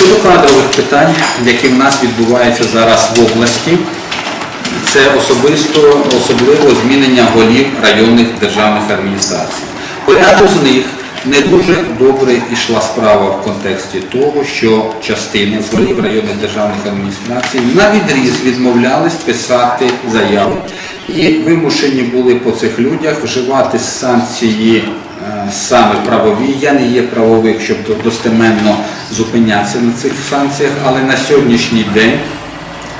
Щодо кадрових питань, які в нас відбуваються зараз в області, це особисто, особливо змінення голів районних державних адміністрацій. Порядку з них не дуже добре йшла справа в контексті того, що частина з голів районних державних адміністрацій на відріз відмовлялись писати заяви і вимушені були по цих людях вживати санкції е, саме правові. Я не є правовик, щоб до- достеменно зупинятися на цих санкціях, але на сьогоднішній день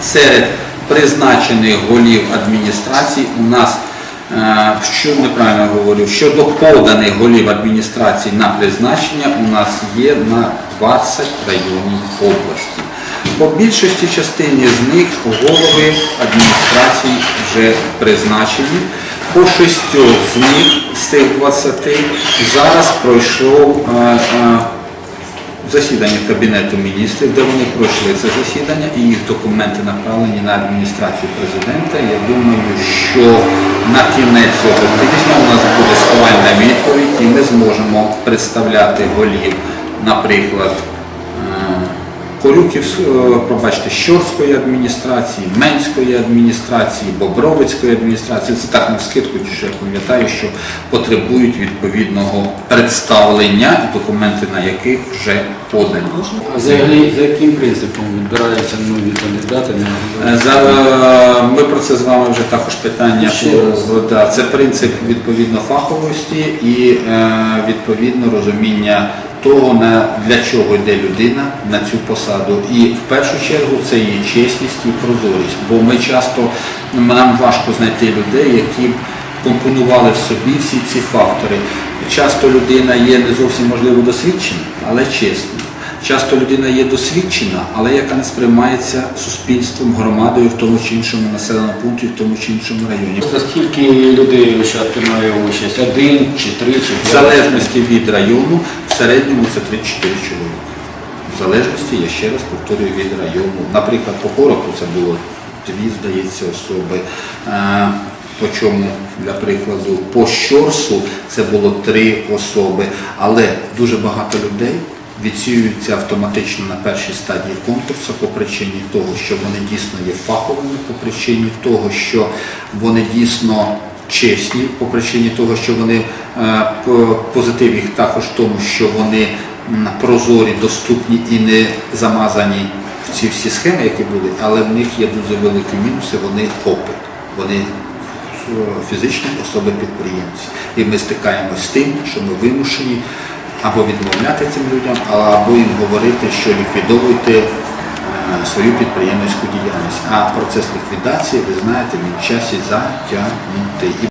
серед призначених голів адміністрацій у нас, е, що неправильно говорю, щодо поданих голів адміністрацій на призначення у нас є на 20 районів області. По більшості частині з них голови адміністрацій вже призначені. По шістьох з них, з цих 20, зараз пройшов е, е, засідання Кабінету міністрів, де вони пройшли це засідання і їх документи направлені на адміністрацію президента. Я думаю, що на кінець цього тижня у нас буде схвальна відповідь і ми зможемо представляти голів, наприклад, Корюків, е, пробачте, Щорської адміністрації, Менської адміністрації, Бобровицької адміністрації. Це так на скидку, що я пам'ятаю, що потребують відповідного представлення, документи на яких вже подані. А взагалі за яким принципом відбираються нові кандидати? Е, За, е, ми про це з вами вже також питання. В- да, це принцип відповідно фаховості і відповідно розуміння того, на, для чого йде людина на цю посаду. І в першу чергу це її чесність і прозорість. Бо ми часто нам важко знайти людей, які б компонували в собі всі ці фактори. Часто людина є не зовсім можливо досвідчена, але чесна. Часто людина є досвідчена, але яка не сприймається суспільством, громадою в тому чи іншому населеному пункті, в тому чи іншому районі. Скільки людей ще приймає участь? Один чи три, чи В залежності від району, в середньому це 3-4 чоловіки. В залежності, я ще раз повторюю, від району. Наприклад, по Коропу це було дві, здається, особи. Е, По чому, для прикладу, по Щорсу це було три особи, але дуже багато людей відсіюються автоматично на першій стадії конкурсу по причині того, що вони дійсно є фаховими, по причині того, що вони дійсно чесні, по причині того, що вони е, позитив їх також в тому, що вони прозорі, доступні і не замазані в ці всі схеми, які були, але в них є дуже великі мінуси, вони ФОПи, вони е, фізичні особи-підприємці. І ми стикаємося з тим, що ми вимушені або відмовляти цим людям, або їм говорити, що ліквідовуйте е, свою підприємницьку діяльність. А процес ліквідації, ви знаєте, він в часі затягнутий.